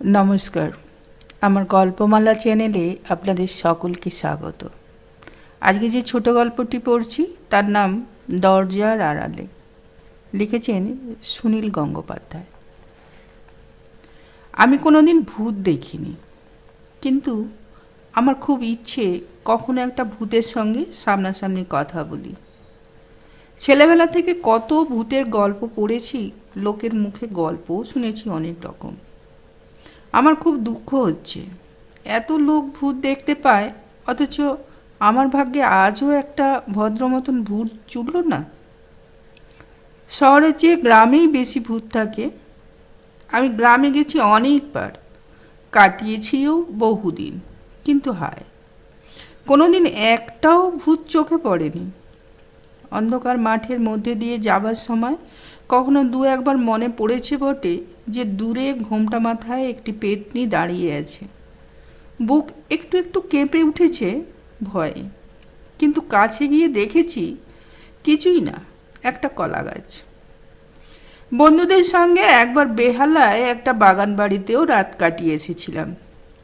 নমস্কার। আমার গল্পমালা চ্যানেলে আপনাদের সকলকে স্বাগত। আজকে যে ছোট গল্পটি পড়ছি, তার নাম দরজার আড়ালে। লিখেছেন সুনীল গঙ্গোপাধ্যায়। আমি কোনোদিন ভূত দেখিনি, কিন্তু আমার খুব ইচ্ছে কখনো একটা ভূতের সঙ্গে সামনাসামনি কথা বলি। ছেলেবেলা থেকে কত ভূতের গল্প পড়েছি, লোকের মুখে গল্পও শুনেছি অনেক রকম। আমার খুব দুঃখ হচ্ছে। এত লোক ভূত দেখতে পায়, অথচ আমার ভাগ্যে আজও একটা ভদ্র মতন ভূত চুটল না। শহরের চেয়ে গ্রামেই বেশি ভূত থাকে। আমি গ্রামে গেছি অনেকবার, কাটিয়েছিও বহুদিন, কিন্তু হায়, কোনোদিন একটাও ভূত চোখে পড়েনি। অন্ধকার মাঠের মধ্যে দিয়ে যাবার সময় কখনো দু একবার মনে পড়েছে বটে যে দূরে ঘোমটা মাথায় একটি পেতনি দাঁড়িয়ে আছে। বুক একটু একটু কেঁপে উঠেছে ভয়ে। কিন্তু কাছে গিয়ে দেখেছি কিছুই না, একটা কলা গাছ বন্ধুদের সঙ্গে একবার বেহালায় একটা বাগান বাড়িতেও রাত কাটিয়ে এসেছিলাম।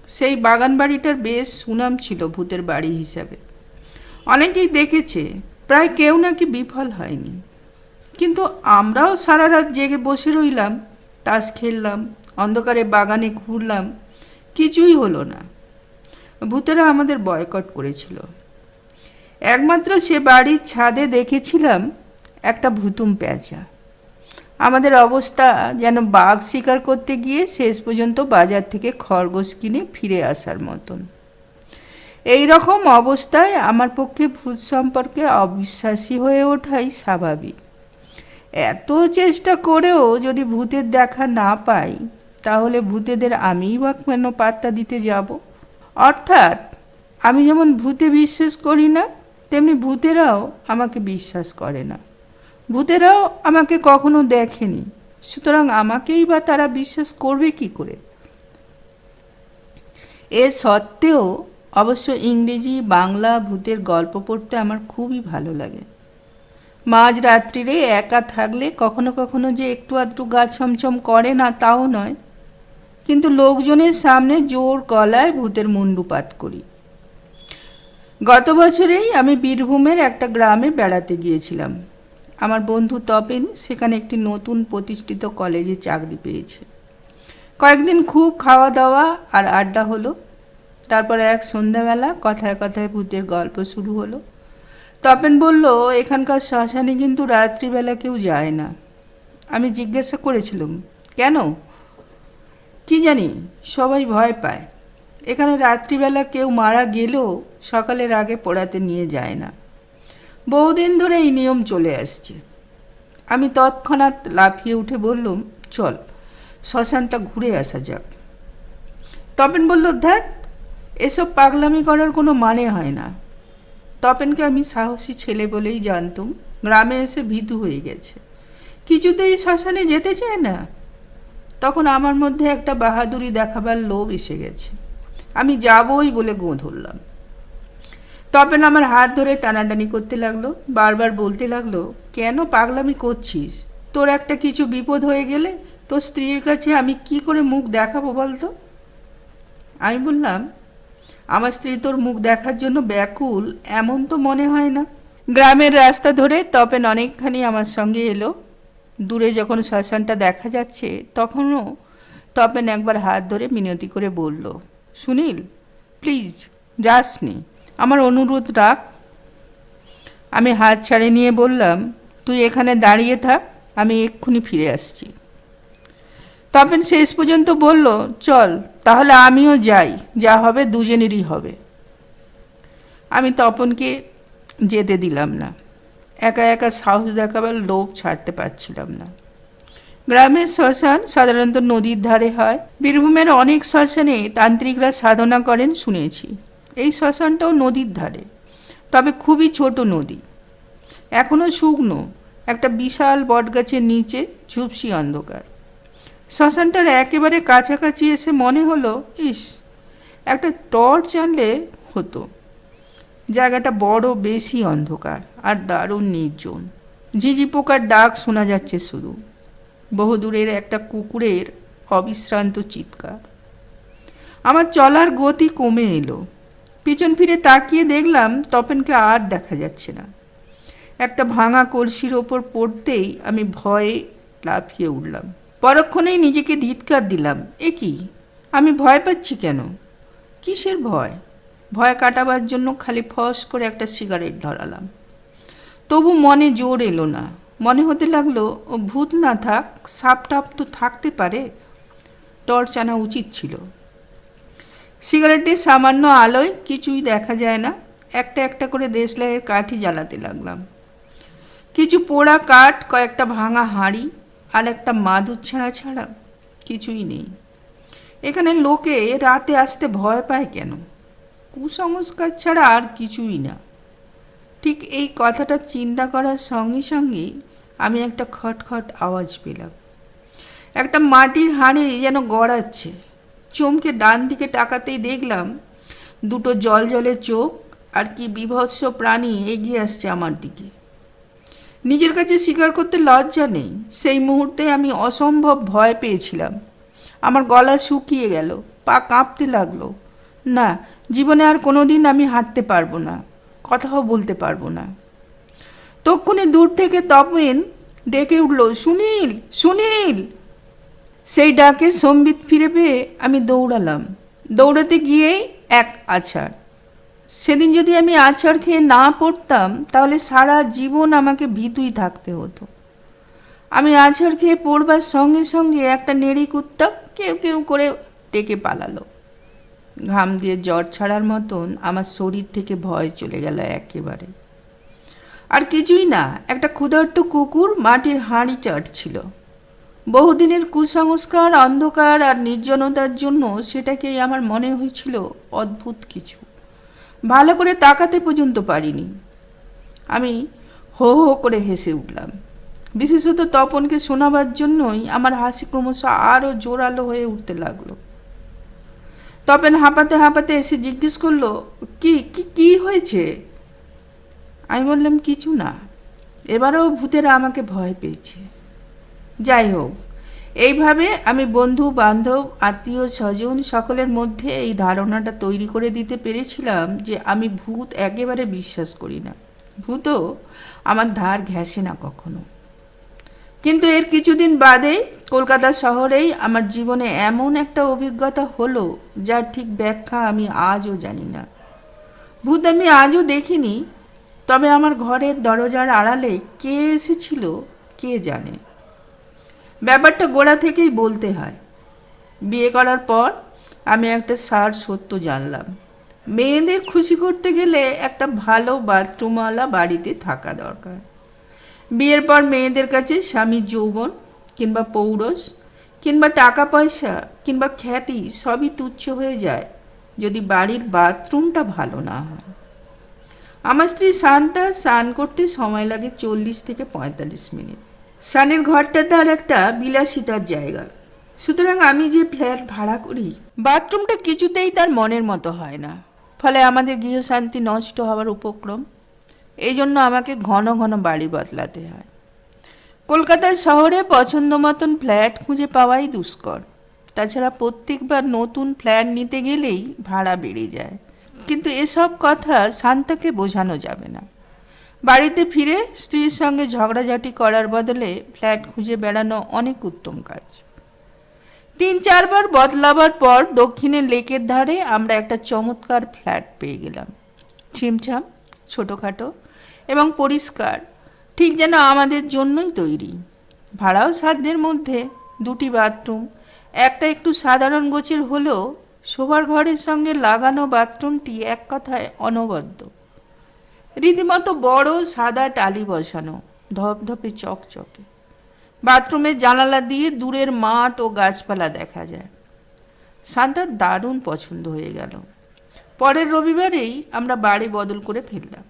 সেই বাগান বাড়িটার বেশ সুনাম ছিল ভূতের বাড়ি হিসাবে। অনেকেই দেখেছে, প্রায় কেউ নাকি বিফল হয়নি। কিন্তু আমরাও সারা রাত জেগে বসে রইলাম তাস খেললাম, অন্ধকারে বাগানে ঘুরলাম, কিছুই হলো না। ভূতেরা আমাদের বয়কট করেছিল। একমাত্র সে বাড়ির ছাদে দেখেছিলাম একটা ভুতুম পেঁচা আমাদের অবস্থা যেন বাঘ শিকার করতে গিয়ে শেষ পর্যন্ত বাজার থেকে খরগোশ কিনে ফিরে আসার মতন। এই রকম অবস্থায় আমার পক্ষে ভূত সম্পর্কে অবিশ্বাসী হয়ে ওঠাই স্বাভাবিক। এত চেষ্টা করেও যদি ভূতের দেখা না পাই, তাহলে ভূতেদের আমিই বা কেন পাত্তা দিতে যাব। অর্থাৎ, আমি যেমন ভূতে বিশ্বাস করি না, তেমনি ভূতেরাও আমাকে বিশ্বাস করে না। ভূতেরাও আমাকে কখনো দেখেনি, সুতরাং আমাকেই বা তারা বিশ্বাস করবে কি করে? এ সত্ত্বেও অবশ্য ইংরেজি, বাংলা ভূতের গল্প পড়তে আমার খুবই ভালো লাগে। মাঝ রাত্রিরে একা থাকলে কখনো কখনো যে একটু আধটু গা ছমছম করে না, তাও নয়। কিন্তু লোকজনের সামনে জোর গলায় ভূতের মুন্ডুপাত করি। গত বছরেই আমি বীরভূমের একটা গ্রামে বেড়াতে গিয়েছিলাম। আমার বন্ধু তপেন সেখানে একটি নতুন প্রতিষ্ঠিত কলেজে চাকরি পেয়েছে। কয়েকদিন খুব খাওয়া দাওয়া আর আড্ডা হলো। তারপর এক সন্ধ্যাবেলা কথায় কথায় ভূতের গল্প শুরু হলো। তপেন বলল, এখানকার শ্মশানে কিন্তু রাত্রিবেলা কেউ যায় না। আমি জিজ্ঞাসা করেছিলাম, কেন? কি জানি, সবাই ভয় পায়। এখানে রাত্রিবেলা কেউ মারা গেলেও সকালের আগে পোড়াতে নিয়ে যায় না। বহুদিন ধরে এই নিয়ম চলে আসছে। আমি তৎক্ষণাৎ লাফিয়ে উঠে বললুম, চল, শ্মশানটা ঘুরে আসা যাক। তপেন বলল ধ্যাত এসব পাগলামি করার কোনো মানে হয় না। তপেনকে আমি সাহসী ছেলে বলেই জানতুম। গ্রামে এসে ভীতু হয়ে গেছে। কিছুতেই শ্মশানে যেতে চায় না। তখন আমার মধ্যে একটা বাহাদুরি দেখাবার লোভ এসে গেছে। আমি যাবই বলে গোঁ ধরলাম। তপেন আমার হাত ধরে টানাটানি করতে লাগল, বারবার বলতে লাগল, কেন পাগলামি করছিস? তোর একটা কিছু বিপদ হয়ে গেলে তোর স্ত্রীর কাছে আমি কি করে মুখ দেখাবো বলতো? আমি বললাম আমার স্ত্রী তোর মুখ দেখার জন্য ব্যাকুল, এমন তো মনে হয় না। গ্রামের রাস্তা ধরে তপেন অনেকখানি আমার সঙ্গে এলো। দূরে যখন শ্মশানটা দেখা যাচ্ছে, তখনও তপেন একবার হাত ধরে মিনতি করে বলল, সুনীল প্লিজ যাসনি। আমার অনুরোধ রাখ। আমি হাত ছাড়ে নিয়ে বললাম, তুই এখানে দাঁড়িয়ে থাক, আমি এক্ষুনি ফিরে আসছি। তপেন শেষ পর্যন্ত বলল, চল, তাহলে আমিও যাই, যা হবে দুজনেরই হবে। আমি তপনকে যেতে দিলাম না। একা একা সাহস দেখাবার লোভ ছাড়তে পারছিলাম না। গ্রামের শ্মশান সাধারণত নদীর ধারে হয়। বীরভূমের অনেক শ্মশানে তান্ত্রিকরা সাধনা করেন শুনেছি। এই শ্মশানটাও নদীর ধারে, তবে খুবই ছোট নদী। এখনও শুকনো, একটা বিশাল বটগাছের নিচে ঝুপসি অন্ধকার। শ্মশানটার একেবারে কাছাকাছি এসে মনে হলো, ইস, একটা টর্চ আনলে হতো। জায়গাটা বড়, বেশি অন্ধকার আর দারুণ নির্জন। ঝিঝি পোকার ডাক শোনা যাচ্ছে শুধু। বহুদূরের একটা কুকুরের অবিশ্রান্ত চিৎকার। আমার চলার গতি কমে এলো। পিছন ফিরে তাকিয়ে দেখলাম তপনকে আর দেখা যাচ্ছে না। একটা ভাঙা কলসির ওপর পড়তেই আমি ভয়ে লাফিয়ে উঠলাম। পরক্ষণেই নিজেকে ধিৎকার দিলাম। এ কি? আমি ভয় পাচ্ছি কেন? কিসের ভয়? ভয় কাটাবার জন্য খালি ফস করে একটা সিগারেট ধরালাম। তবু মনে জোর এলো না। মনে হতে লাগল, ও ভূত না থাক সাপ টাপ তো থাকতে পারে। টর্চ আনা উচিত ছিল। সিগারেটের সামান্য আলোয় কিছুই দেখা যায় না। একটা একটা করে দেশলাইয়ের কাঠি জ্বালাতে লাগলাম। কিছু পোড়া কাঠ, কয়েকটা ভাঙা হাঁড়ি আর একটা মাদুর ছাড়া ছাড়া কিছুই নেই। এখানে লোকে রাতে আসতে ভয় পায় কেন? কুসংস্কার ছাড়া আর কিছুই না। ঠিক এই কথাটা চিন্তা করার সঙ্গে সঙ্গেই আমি একটা খটখট আওয়াজ পেলাম। একটা মাটির হাঁড়ি যেন গড়াচ্ছে। চমকে ডান দিকে তাকাতেই দেখলাম দুটো জল জলের চোখ আর কি বিভৎস প্রাণী এগিয়ে আসছে আমার দিকে। নিজের কাছে স্বীকার করতে লজ্জা নেই। সেই মুহূর্তে আমি অসম্ভব ভয় পেয়েছিলাম। আমার গলা শুকিয়ে গেল, পা কাঁপতে লাগল। না, জীবনে আর কোনো দিন আমি হাঁটতে পারব না, কথাও বলতে পারব না। তক্ষুনি দূর থেকে তপেন ডেকে উঠল, সুনীল সুনীল! সেই ডাকে সম্বিত ফিরে পেয়ে আমি দৌড়ালাম। দৌড়াতে গিয়েই এক আছাড়। সেদিন যদি আমি আছাড় খেয়ে না পড়তাম, তাহলে সারা জীবন আমাকে ভীতুই থাকতে হতো। আমি আছাড় খেয়ে পড়বার সঙ্গে সঙ্গে একটা নেড়ি কুত্তা কেউ কেউ করে ডেকে পালালো। ঘাম দিয়ে জ্বর ছাড়ার মতন আমার শরীর থেকে ভয় চলে গেল একেবারে। আর কিছুই না, একটা ক্ষুধার্ত কুকুর মাটির হাঁড়ি চাটছিল। বহুদিনের কুসংস্কার, অন্ধকার আর নির্জনতার জন্য সেটাকেই আমার মনে হয়েছিল অদ্ভুত কিছু। ভালো করে তাকাতে পর্যন্ত পারিনি। আমি হো হো করে হেসে উঠলাম। বিশেষত তপনকে শোনাবার জন্যই আমার হাসি ক্রমশ আরও জোরালো হয়ে উঠতে লাগল। তপন হাঁপাতে হাঁপাতে এসে জিজ্ঞেস করল, কি কি কি হয়েছে? আমি বললাম, কিছু না। এবারেও ভূতেরা আমাকে ভয় পেয়েছে। যাই হোক এইভাবে আমি বন্ধু, বান্ধব, আত্মীয়, স্বজন সকলের মধ্যে এই ধারণাটা তৈরি করে দিতে পেরেছিলাম যে আমি ভূত একেবারে বিশ্বাস করি না। ভূতও আমার ধার ঘেঁষে না কখনো। কিন্তু এর কিছুদিন বাদে কলকাতা শহরেই আমার জীবনে এমন একটা অভিজ্ঞতা হলো, যার ঠিক ব্যাখ্যা আমি আজও জানি না। ভূত আমি আজও দেখিনি, তবে আমার ঘরের দরজার আড়ালে কে এসেছিল, কে জানে? ব্যাপারটা গোড়া থেকেই বলতে হয়। বিয়ে করার পর আমি একটা সার সত্য জানলাম। মেয়েদের খুশি করতে গেলে একটা ভালো বাথরুমওয়ালা বাড়িতে থাকা দরকার। বিয়ের পর মেয়েদের কাছে স্বামীর যৌবন কিংবা পৌরস কিংবা টাকা পয়সা কিংবা খ্যাতি সবই তুচ্ছ হয়ে যায় যদি বাড়ির বাথরুমটা ভালো না হয়। আমার স্ত্রী শান্তা স্নান করতে সময় লাগে চল্লিশ থেকে পঁয়তাল্লিশ মিনিট। স্নানের ঘরটা তার একটা বিলাসিতার জায়গা। সুতরাং আমি যে ফ্ল্যাট ভাড়া করি, বাথরুমটা কিছুতেই তার মনের মতো হয় না। ফলে আমাদের গৃহশান্তি নষ্ট হওয়ার উপক্রম। এই জন্য আমাকে ঘন ঘন বাড়ি বদলাতে হয়। কলকাতার শহরে পছন্দ মতন ফ্ল্যাট খুঁজে পাওয়াই দুষ্কর। তাছাড়া প্রত্যেকবার নতুন ফ্ল্যাট নিতে গেলেই ভাড়া বেড়ে যায়। কিন্তু এসব কথা শান্তাকে বোঝানো যাবে না। বাড়িতে ফিরে স্ত্রীর সঙ্গে ঝগড়াঝাটি করার বদলে ফ্ল্যাট খুঁজে বেড়ানো অনেক উত্তম কাজ। তিন চারবার বদলাবার পর দক্ষিণে লেকের ধারে আমরা একটা চমৎকার ফ্ল্যাট পেয়ে গেলাম। ছিমছাম, ছোটোখাটো এবং পরিষ্কার, ঠিক যেন আমাদের জন্যই তৈরি। ভাড়াও সাধ্যের মধ্যে, দুটি বাথরুম, একটা একটু সাধারণ গোছের হলেও শোবার ঘরের সঙ্গে লাগানো বাথরুমটি এক কথায় অনবদ্য। রীতিমতো বড় সাদা টালি বসানো, ধপধপে চকচকে। বাথরুমের জানালা দিয়ে দূরের মাঠ ও গাছপালা দেখা যায়। শান্তার দারুণ পছন্দ হয়ে গেল। পরের রবিবারেই আমরা বাড়ি বদল করে ফেললাম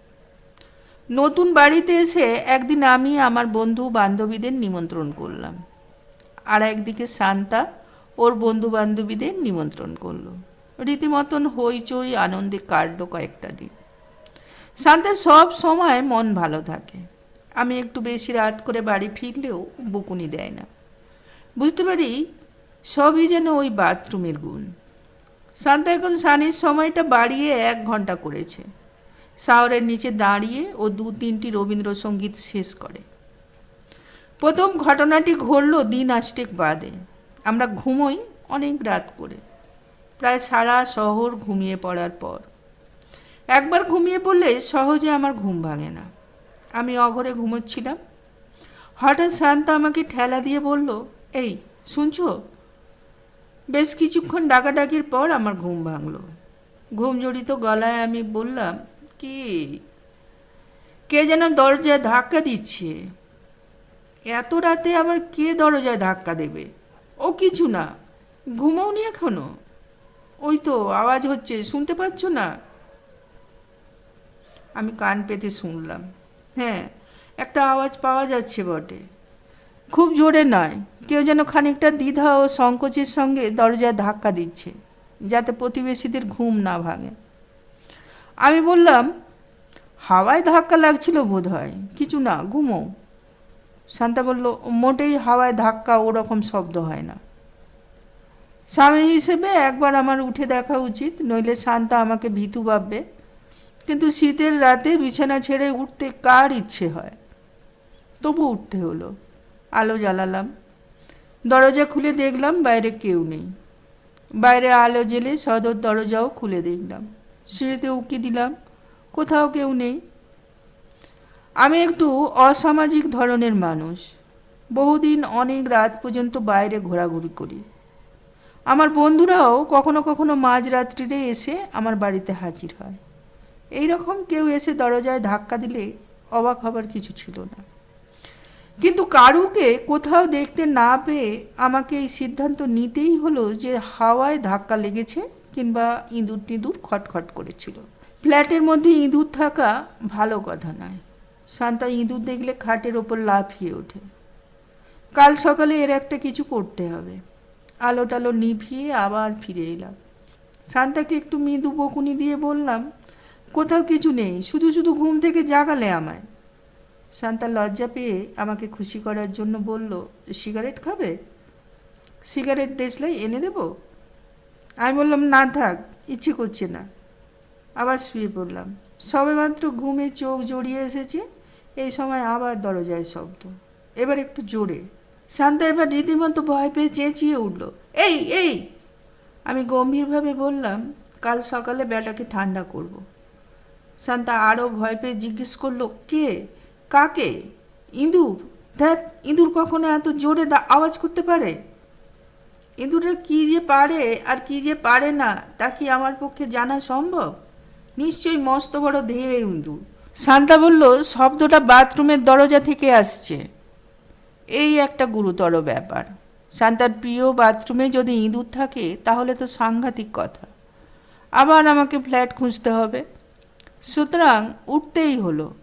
নতুন বাড়িতে এসে একদিন আমি, আমার বন্ধু বান্ধবীদের নিমন্ত্রণ করলাম। আর একদিকে শান্তা ওর বন্ধু বান্ধবীদের নিমন্ত্রণ করল। রীতিমতন হইচই, আনন্দে কাটলো কয়েকটা শান্তার সব সময় মন ভালো থাকে। আমি একটু বেশি রাত করে বাড়ি ফিরলেও বকুনি দেয় না। বুঝতে পারি, সবই যেন ওই বাথরুমের গুণ। শান্তা এখন সানির সময়টা বাড়িয়ে এক ঘণ্টা করেছে। শাওরের নিচে দাঁড়িয়ে ও দু তিনটি রবীন্দ্রসঙ্গীত শেষ করে। প্রথম ঘটনাটি ঘটল দিন আষ্টেক বাদে। আমরা ঘুমোই অনেক রাত করে। প্রায় সারা শহর ঘুমিয়ে পড়ার পর। একবার ঘুমিয়ে পড়লে সহজে আমার ঘুম ভাঙে না। আমি অঘরে ঘুমোচ্ছিলাম। হঠাৎ শান্ত আমাকে ঠেলা দিয়ে বলল, এই, শুনছো? বেশ কিছুক্ষণ ডাকাডাকির পর আমার ঘুম ভাঙলো। ঘুম জড়িত গলায় আমি বললাম, কি? কে যেন দরজায় ধাক্কা দিচ্ছে। এত রাতে আবার কে দরজায় ধাক্কা দেবে? ও কিছু না। ঘুমোওনি এখনও? ওই তো আওয়াজ হচ্ছে, শুনতে পাচ্ছ না? আমি কান পেতে শুনলাম। হ্যাঁ একটা আওয়াজ পাওয়া যাচ্ছে বটে। খুব জোরে নয়, কেউ যেন খানিকটা দ্বিধা ও সংকোচের সঙ্গে দরজায় ধাক্কা দিচ্ছে, যাতে প্রতিবেশীদের ঘুম না ভাঙে। আমি বললাম, হাওয়ায় ধাক্কা লাগছিল বোধ হয় কিছু না, ঘুমো। শান্তা বলল, মোটেই হাওয়ায় ধাক্কা ওরকম শব্দ হয় না। স্বামী হিসেবে একবার আমার উঠে দেখা উচিত, নইলে শান্তা আমাকে ভীতু ভাববে। কিন্তু শীতের রাতে বিছানা ছেড়ে উঠতে কার ইচ্ছে হয়? তবু উঠতে হলো। আলো জ্বালালাম। দরজা খুলে দেখলাম বাইরে কেউ নেই। বাইরে আলো জেলে সদর দরজাও খুলে দেখলাম। সিঁড়িতে উকি দিলাম, কোথাও কেউ নেই। আমি একটু অসামাজিক ধরনের মানুষ। বহুদিন অনেক রাত পর্যন্ত বাইরে ঘোরাঘুরি করি। আমার বন্ধুরাও কখনো কখনো মাঝরাত্রিরে এসে আমার বাড়িতে হাজির হয়। এই রকম কেউ এসে দরজায় ধাক্কা দিলে অবাক হবার কিছু ছিল না। কিন্তু কারুকে কোথাও দেখতে না পেয়ে আমাকে এই সিদ্ধান্ত নিতেই হলো যে হাওয়ায় ধাক্কা লেগেছে কিংবা ইঁদুর টিঁদুর খটখট করেছিল। ফ্ল্যাটের মধ্যে ইঁদুর থাকা ভালো কথা নয়। শান্তা ইঁদুর দেখলে খাটের ওপর লাফিয়ে ওঠে। কাল সকালে এর একটা কিছু করতে হবে। আলো টালো নিভিয়ে আবার ফিরে এলাম। শান্তাকে একটু মৃদু বকুনি দিয়ে বললাম কোথাও কিছু নেই, শুধু শুধু ঘুম থেকে জাগালে আমায়। শান্তা লজ্জা পেয়ে আমাকে খুশি করার জন্য বলল, সিগারেট খাবে? সিগারেট দেশলাই এনে দেব? আমি বললাম, না থাক, ইচ্ছে করছে না। আবার শুয়ে পড়লাম। সবেমাত্র ঘুমে চোখ জড়িয়ে এসেছে, এই সময় আবার দরজায় শব্দ। এবার একটু জোরে। শান্তা এবার রীতিমতো ভয় পেয়ে চেঁচিয়ে উঠল, এই এই! আমি গম্ভীরভাবে বললাম, কাল সকালে বেটাকে ঠান্ডা করব। শান্তা আরও ভয় পেয়ে জিজ্ঞেস করল, কে? কাকে? ইঁদুর? ধ্যাত ইঁদুর কখনো এত জোরে দা, আওয়াজ করতে পারে? ইঁদুরে কি যে পারে আর কি যে পারে না, তা কি আমার পক্ষে জানা সম্ভব? নিশ্চয়ই মস্ত বড় ধেড়ে ইঁদুর। শান্তা বলল, শব্দটা বাথরুমের দরজা থেকে আসছে। এই একটা গুরুতর ব্যাপার। শান্তার প্রিয় বাথরুমে যদি ইঁদুর থাকে, তাহলে তো সাংঘাতিক কথা। আবার আমাকে ফ্ল্যাট খুঁজতে হবে। সুতরাং উঠতেই হলো।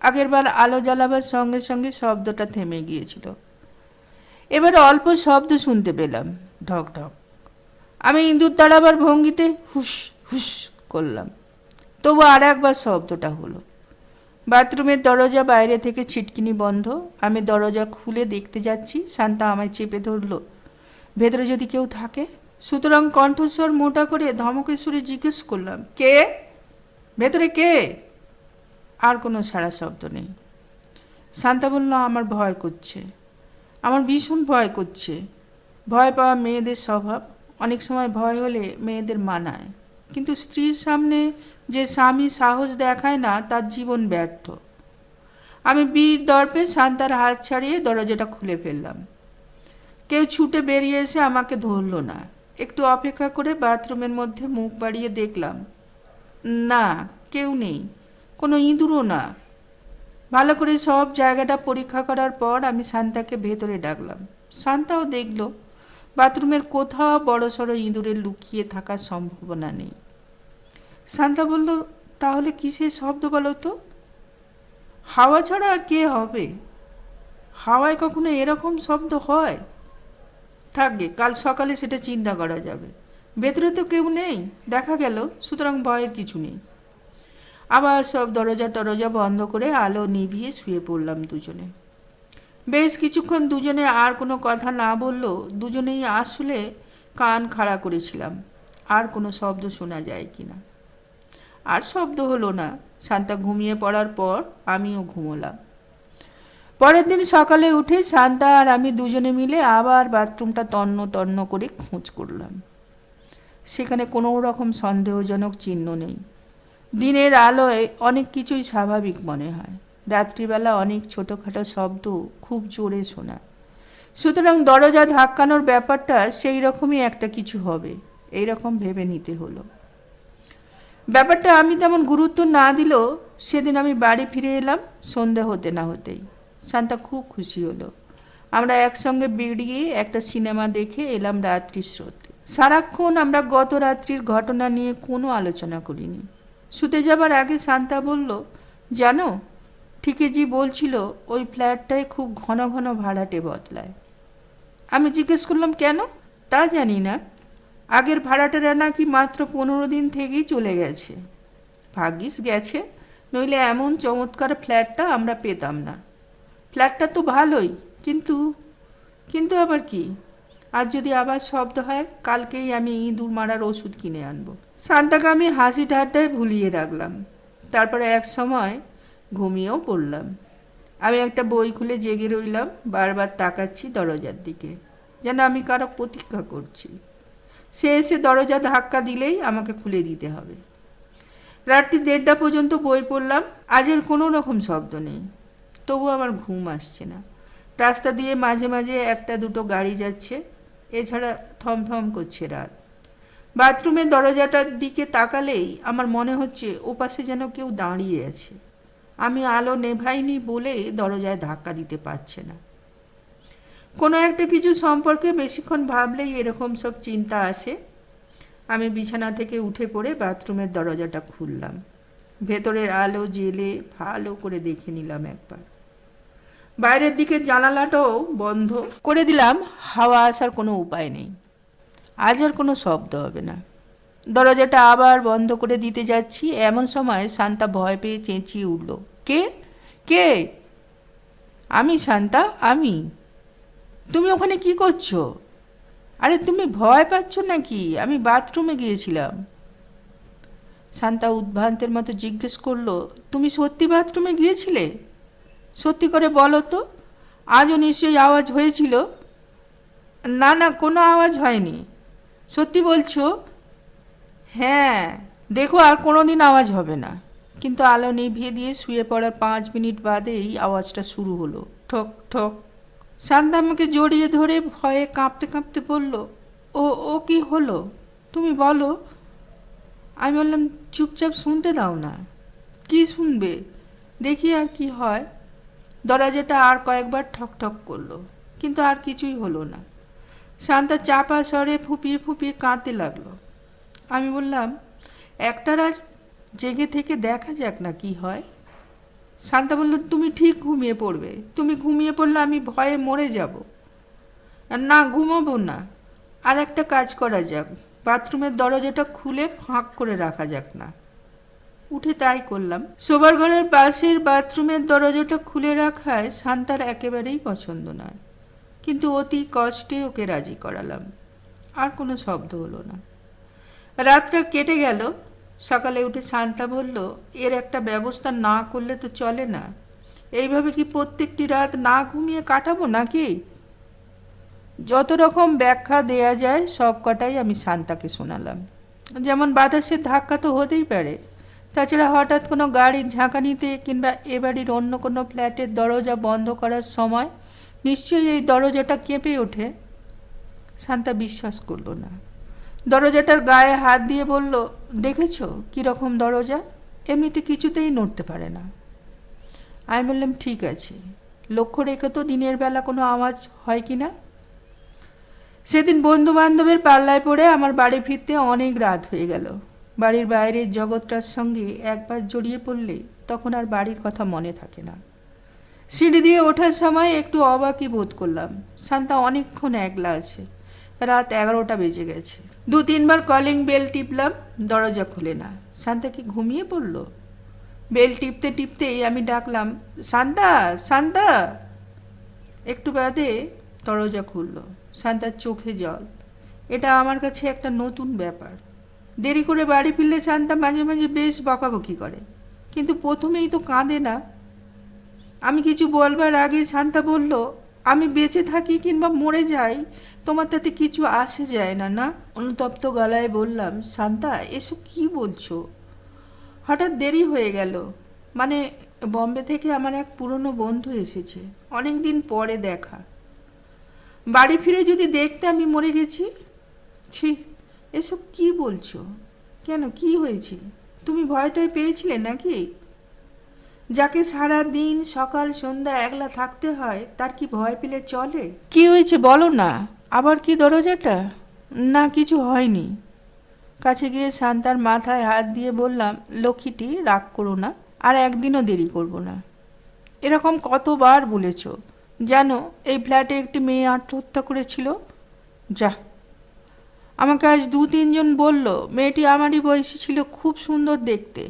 আগেরবার আলো জ্বালাবার সঙ্গে সঙ্গে শব্দটা থেমে গিয়েছিল। এবার অল্প শব্দ শুনতে পেলাম, ঢক ঢক। আমি ইঁদুর তাড়াবার ভঙ্গিতে হুস হুস করলাম। তবু আর একবার শব্দটা হলো। বাথরুমের দরজা বাইরে থেকে ছিটকিনি বন্ধ। আমি দরজা খুলে দেখতে যাচ্ছি, শান্তা আমায় চেপে ধরলো। ভেতরে যদি কেউ থাকে? সুতরাং কণ্ঠস্বর মোটা করে ধমকেশ্বরে জিজ্ঞেস করলাম, কে? ভেতরে কে? আর কোনো সাড়া শব্দ নেই। শান্তা বলল, আমার ভয় করছে। আমার ভীষণ ভয় করছে। ভয় পাওয়া মেয়েদের স্বভাব অনেক সময় ভয় হলে মেয়েদের মানায়। কিন্তু স্ত্রীর সামনে যে স্বামী সাহস দেখায় না, তার জীবন ব্যর্থ। আমি বীর দর্পে শান্তার হাত ছাড়িয়ে দরজাটা খুলে ফেললাম। কেউ ছুটে বেরিয়ে এসে আমাকে ধরলো না। একটু অপেক্ষা করে বাথরুমের মধ্যে মুখ বাড়িয়ে দেখলাম না, কেউ নেই, কোনো ইঁদুরও না। ভালো করে সব জায়গাটা পরীক্ষা করার পর আমি শান্তাকে ভেতরে ডাকলাম। শান্তাও দেখল, বাথরুমের কোথাও বড় সড়ো ইঁদুরের লুকিয়ে থাকার সম্ভাবনা নেই। শান্তা বলল, তাহলে কিসের শব্দ বলো তো? হাওয়া ছাড়া আর কে হবে? হাওয়ায় কখনো এরকম শব্দ হয়? থাকবে কাল সকালে সেটা চিন্তা করা যাবে। ভেতরে তো কেউ নেই, দেখা গেল, সুতরাং ভয়ের কিছু নেই। আবার সব দরজা টরজা বন্ধ করে আলো নিভিয়ে শুয়ে পড়লাম দুজনে। বেশ কিছুক্ষণ দুজনে আর কোনো কথা না বললেও দুজনেই আসলে কান খাড়া করেছিলাম, আর কোনো শব্দ শোনা যায় কি না। আর শব্দ হলো না, শান্তা ঘুমিয়ে পড়ার পর আমিও ঘুমোলাম। পরের দিন সকালে উঠে শান্তা আর আমি দুজনে মিলে আবার বাথরুমটা তন্ন তন্ন করে খোঁজ করলাম। সেখানে কোনো রকম সন্দেহজনক চিহ্ন নেই। দিনের আলোয় অনেক কিছুই স্বাভাবিক মনে হয়। রাত্রিবেলা অনেক ছোটোখাটো শব্দ খুব জোরে শোনা। সুতরাং দরজা ধাক্কানোর ব্যাপারটা সেই রকমই একটা কিছু হবে এই রকম ভেবে নিতে হলো। ব্যাপারটা আমি তেমন গুরুত্ব না দিলেও সেদিন আমি বাড়ি ফিরে এলাম, সন্ধে হতে না হতেই। শান্তা খুব খুশি হলো। আমরা একসঙ্গে বেরিয়ে একটা সিনেমা দেখে এলাম রাত্রি স্রোতে। সারাক্ষণ আমরা গত রাত্রির ঘটনা নিয়ে কোনো আলোচনা করিনি। শুতে যাবার আগে শান্তা বলল, জানো ঠিকই জি বলছিল ওই ফ্ল্যাটটায় খুব ঘন ঘন ভাড়াটে বদলায়। আমি জিজ্ঞেস করলাম, কেন? তা জানি না। আগের ভাড়াটেরা নাকি মাত্র পনেরো দিন থেকেই চলে গেছে। ভাগ্যিস গেছে, নইলে এমন চমৎকার ফ্ল্যাটটা আমরা পেতাম না। ফ্ল্যাটটা তো ভালোই, কিন্তু কিন্তু আবার কি? আর যদি আবার শব্দ হয়, কালকেই আমি ইঁদুর মারার ওষুধ কিনে আনব। শান্তাকে আমি হাসি ঠাট্টায় ভুলিয়ে রাখলাম। তারপরে এক সময় ঘুমিয়েও পড়লাম। আমি একটা বই খুলে জেগে রইলাম, বারবার তাকাচ্ছি দরজার দিকে, যেন আমি কারও প্রতীক্ষা করছি। সে এসে দরজা ধাক্কা দিলেই আমাকে খুলে দিতে হবে। রাত্রি দেড়টা পর্যন্ত বই পড়লাম আজের কোনো রকম শব্দ নেই। তবু আমার ঘুম আসছে না। রাস্তা দিয়ে মাঝে মাঝে একটা দুটো গাড়ি যাচ্ছে এছাড়া থমথম করছে রাত। বাথরুমের দরজাটার দিকে তাকালেই আমার মনে হচ্ছে ওপাশে যেন কেউ দাঁড়িয়ে আছে। আমি আলো নেভাইনি বলে দরজায় ধাক্কা দিতে পারছে না। কোনো একটা কিছু সম্পর্কে বেশিক্ষণ ভাবলেই এরকম সব চিন্তা আসে। আমি বিছানা থেকে উঠে পড়ে বাথরুমের দরজাটা খুললাম। ভেতরের আলো জেলে ভালো করে দেখে নিলাম একবার। বাইরের দিকের জানালাটাও বন্ধ। করে দিলাম, হাওয়া আসার কোনো উপায় নেই। আজ আর কোনো শব্দ হবে না। দরজাটা আবার বন্ধ করে দিতে যাচ্ছি। এমন সময় শান্তা ভয় পেয়ে চেঁচিয়ে উঠল, কে? কে? আমি শান্তা, আমি? তুমি ওখানে কি করছ? আরে তুমি ভয় পাচ্ছ নাকি? আমি বাথরুমে গিয়েছিলাম। শান্তা উদ্ভ্রান্তের মতো জিজ্ঞেস করল, তুমি সত্যি বাথরুমে গিয়েছিলে? সত্যি করে বলো তো, আজও নিশ্চয়ই আওয়াজ হয়েছিল? না না, কোনো আওয়াজ হয়নি। সত্যি বলছো? হ্যাঁ দেখো আর কোনো দিন আওয়াজ হবে না। কিন্তু আলো নিভিয়ে দিয়ে শুয়ে পড়ার পাঁচ মিনিট বাদেই আওয়াজটা শুরু হলো। ঠক ঠক। শান্তা আমাকে জড়িয়ে ধরে ভয়ে কাঁপতে কাঁপতে বলল, ও ও কি হলো? তুমি বলো। আমি বললাম, চুপচাপ শুনতে দাও না। কি শুনবে? দেখি আর কি হয়। দরজাটা আর কয়েকবার ঠক ঠক করল, কিন্তু আর কিছুই হলো না। শান্তা চাপা স্বরে ফুপিয়ে ফুপিয়ে কাঁদতে লাগল। আমি বললাম, একটা রাজ জেগে থেকে দেখা যাক না কি হয়। শান্তা বলল, তুমি ঠিক ঘুমিয়ে পড়বে। তুমি ঘুমিয়ে পড়লে আমি ভয়ে মরে যাব। না, ঘুমাবো না। আর একটা কাজ করা যাক। বাথরুমের দরজাটা খুলে ফাঁক করে রাখা যাক না। উঠে তাই করলাম। শোবার ঘরের পাশের বাথরুমের দরজাটা খুলে রাখায় শান্তার একেবারেই পছন্দ নয়। কিন্তু অতি কষ্টে ওকে রাজি করালাম। আর কোনো শব্দ হলো না। রাতটা কেটে গেল। সকালে উঠে শান্তা বলল, এর একটা ব্যবস্থা না করলে তো চলে না। এইভাবে কি প্রত্যেকটি রাত না ঘুমিয়ে কাটাবো নাকি? যত রকম ব্যাখ্যা দেয়া যায় সব কটাই আমি শান্তাকে শোনালাম। যেমন বাতাসের ধাক্কা তো হতেই পারে। তাছাড়া হঠাৎ কোনো গাড়ির ঝাঁকানিতে কিংবা এ বাড়ির অন্য কোনো ফ্ল্যাটের দরজা বন্ধ করার সময় নিশ্চয়ই এই দরজাটা কেঁপে ওঠে। শান্তা বিশ্বাস করল না। দরজাটার গায়ে হাত দিয়ে বলল, দেখেছ কীরকম দরজা? এমনিতে কিছুতেই নড়তে পারে না। আমি বললাম, ঠিক আছে। লক্ষ্য রেখে তো দিনের বেলা কোনো আওয়াজ হয় কি না? সেদিন বন্ধু বান্ধবের পাল্লায় পড়ে আমার বাড়ি ফিরতে অনেক রাত হয়ে গেল। বাড়ির বাইরের জগৎটার সঙ্গে একবার জড়িয়ে পড়লে তখন আর বাড়ির কথা মনে থাকে না। সিঁড়ি দিয়ে ওঠার সময় একটু অবাকই বোধ করলাম, শান্তা অনেকক্ষণ একলা আছে। রাত এগারোটা বেজে গেছে। দু তিনবার কলিং বেল টিপলাম, দরজা খুলে না। শান্তা কি ঘুমিয়ে পড়ল? বেল টিপতে টিপতেই আমি ডাকলাম, শান্তা শান্তা! একটু বাদে দরজা খুললো, শান্তার চোখে জল। এটা আমার কাছে একটা নতুন ব্যাপার। দেরি করে বাড়ি ফিরলে শান্তা মাঝে মাঝে বেশ বকাবকি করে। কিন্তু প্রথমেই তো কাঁদে না। আমি কিছু বলবার আগে শান্তা বলল, আমি বেঁচে থাকি কিংবা মরে যাই, তোমার তাতে কিছু আসে যায় না না? অনুতপ্ত গলায় বললাম, শান্তা, এসব কি বলছো? হঠাৎ দেরি হয়ে গেল। মানে বম্বে থেকে আমার এক পুরনো বন্ধু এসেছে অনেক দিন পরে দেখা। বাড়ি ফিরে যদি দেখতে আমি মরে গেছি, ছি। এসব কি বলছো? কেন, কি হয়েছে? তুমি ভয়টায় পেয়েছিলে নাকি? যাকে সারা দিন সকাল, সন্ধ্যা একলা থাকতে হয়, তার কি ভয় পেলে চলে? কি হয়েছে বলো না। আবার কি দরজাটা? না, কিছু হয়নি। কাছে গিয়ে শান্তার মাথায় হাত দিয়ে বললাম, লক্ষ্মীটি, রাগ করো না, আর একদিনও দেরি করব না। এরকম কতবার বলেছ। জানো, এই ফ্ল্যাটে একটি মেয়ে আত্মহত্যা করেছিল? যা আমাকে আজ দু তিনজন বলল, মেয়েটি আমারই বয়সী ছিল, খুব সুন্দর দেখতে।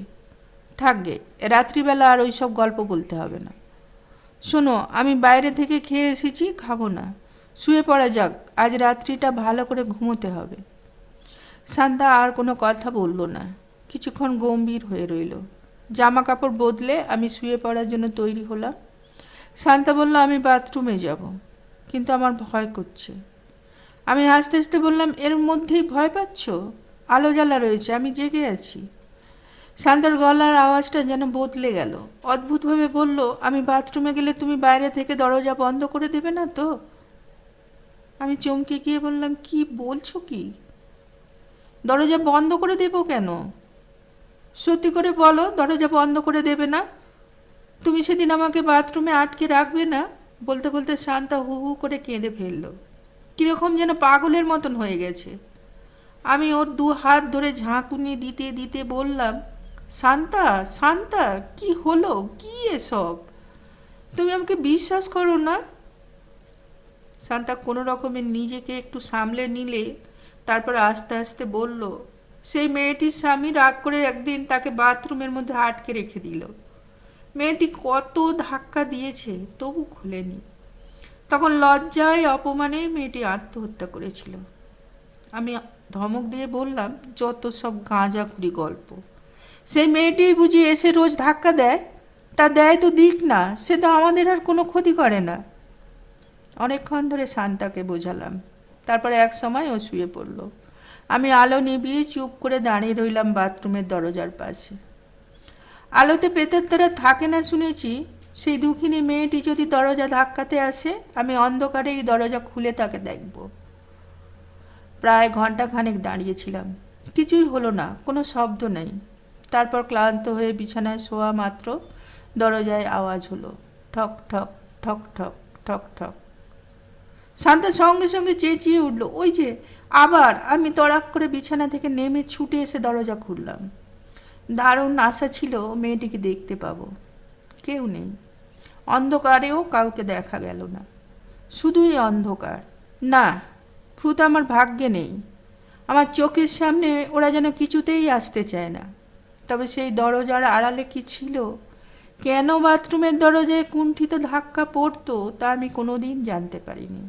থাকবে রাত্রিবেলা আর ওই সব গল্প বলতে হবে না। শোনো, আমি বাইরে থেকে খেয়ে এসেছি, খাব না। শুয়ে পড়া যাক, আজ রাত্রিটা ভালো করে ঘুমোতে হবে শান্তা আর কোনো কথা বলল না। কিছুক্ষণ গম্ভীর হয়ে রইল। জামা কাপড় বদলে আমি শুয়ে পড়ার জন্য তৈরি হলাম। শান্তা বলল, আমি বাথরুমে যাব, কিন্তু আমার ভয় করছে। আমি হাসতে হাসতে বললাম, এর মধ্যেই ভয় পাচ্ছ? আলো জ্বালা রয়েছে, আমি জেগে আছি। শান্তার গলার আওয়াজটা যেন বদলে গেল। অদ্ভুতভাবে বলল, আমি বাথরুমে গেলে তুমি বাইরে থেকে দরজা বন্ধ করে দেবে না তো? আমি চমকে গিয়ে বললাম, কি বলছো কি? দরজা বন্ধ করে দেবো কেন? সত্যি করে বলো, দরজা বন্ধ করে দেবে না? তুমি সেদিন আমাকে বাথরুমে আটকে রাখবে না? বলতে বলতে শান্তা হু হু করে কেঁদে ফেলল। কীরকম যেন পাগলের মতন হয়ে গেছে। আমি ওর দু হাত ধরে ঝাঁকুনি দিতে দিতে বললাম, শান্তা শান্তা, কি হলো? কি এসব? তুমি আমাকে বিশ্বাস করো না? শান্তা কোনো রকমে নিজেকে একটু সামলে নিলে, তারপর আস্তে আস্তে বলল, সেই মেয়েটির স্বামী রাগ করে একদিন তাকে বাথরুমের মধ্যে আটকে রেখে দিল। মেয়েটি কত ধাক্কা দিয়েছে, তবু খুলেনি। তখন লজ্জায় অপমানে মেয়েটি আত্মহত্যা করেছিল। আমি ধমক দিয়ে বললাম, যত সব গাঁজাখুরি গল্প। সেই মেয়েটি বুঝি এসে রোজ ধাক্কা দেয়? তা দেয় তো দিক না, সে তো আমাদের আর কোনো ক্ষতি করে না। অনেকক্ষণ ধরে শান্তাকে বোঝালাম। তারপরে এক সময় ও শুয়ে পড়ল। আমি আলো নিভিয়ে চুপ করে দাঁড়িয়ে রইলাম বাথরুমের দরজার পাশে। আলোতে প্রেতাত্মারা থাকে না শুনেছি সেই দুঃখিনী মেয়েটি যদি দরজা ধাক্কাতে আসে, আমি অন্ধকারে এই দরজা খুলে তাকে দেখব। প্রায় ঘণ্টা খানেক দাঁড়িয়েছিলাম। কিছুই হলো না, কোনো শব্দ নেই। তারপর ক্লান্ত হয়ে বিছানায় শোয়া মাত্র দরজায় আওয়াজ হলো, ঠক ঠক ঠক ঠক ঠক ঠক। শান্তা সঙ্গে সঙ্গে চেঁচিয়ে উঠল, ওই যে, আবার আমি তড়াক করে বিছানা থেকে নেমে ছুটে এসে দরজা খুললাম। দারুণ আশা ছিল মেয়েটিকে দেখতে পাবো। কেউ নেই। অন্ধকারেও কাউকে দেখা গেল না। শুধুই অন্ধকার। না, ভূত আমার ভাগ্যে নেই। আমার চোখের সামনে ওরা যেন কিছুতেই আসতে চায় না। তবে সেই দরজার আড়ালে কি ছিল? কেন বাথরুমের দরজায় কুণ্ঠিত ধাক্কা পড়তো তা আমি কোনোদিন জানতে পারিনি।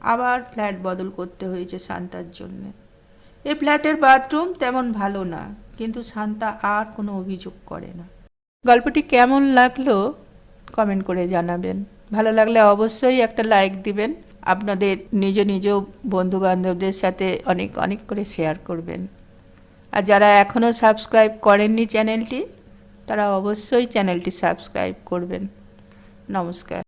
আবার ফ্ল্যাট বদল করতে হয়েছে শান্তার জন্যে। এ ফ্ল্যাটের বাথরুম তেমন ভালো না, কিন্তু শান্তা আর কোনো অভিযোগ করে না। গল্পটি কেমন লাগল কমেন্ট করে জানাবেন। ভালো লাগলে অবশ্যই একটা লাইক দিবেন। আপনাদের নিজ নিজ বন্ধু বান্ধবদের সাথে অনেক অনেক করে শেয়ার করবেন। আর যারা এখনও সাবস্ক্রাইব করেননি চ্যানেলটি তারা অবশ্যই চ্যানেলটি সাবস্ক্রাইব করবেন। নমস্কার।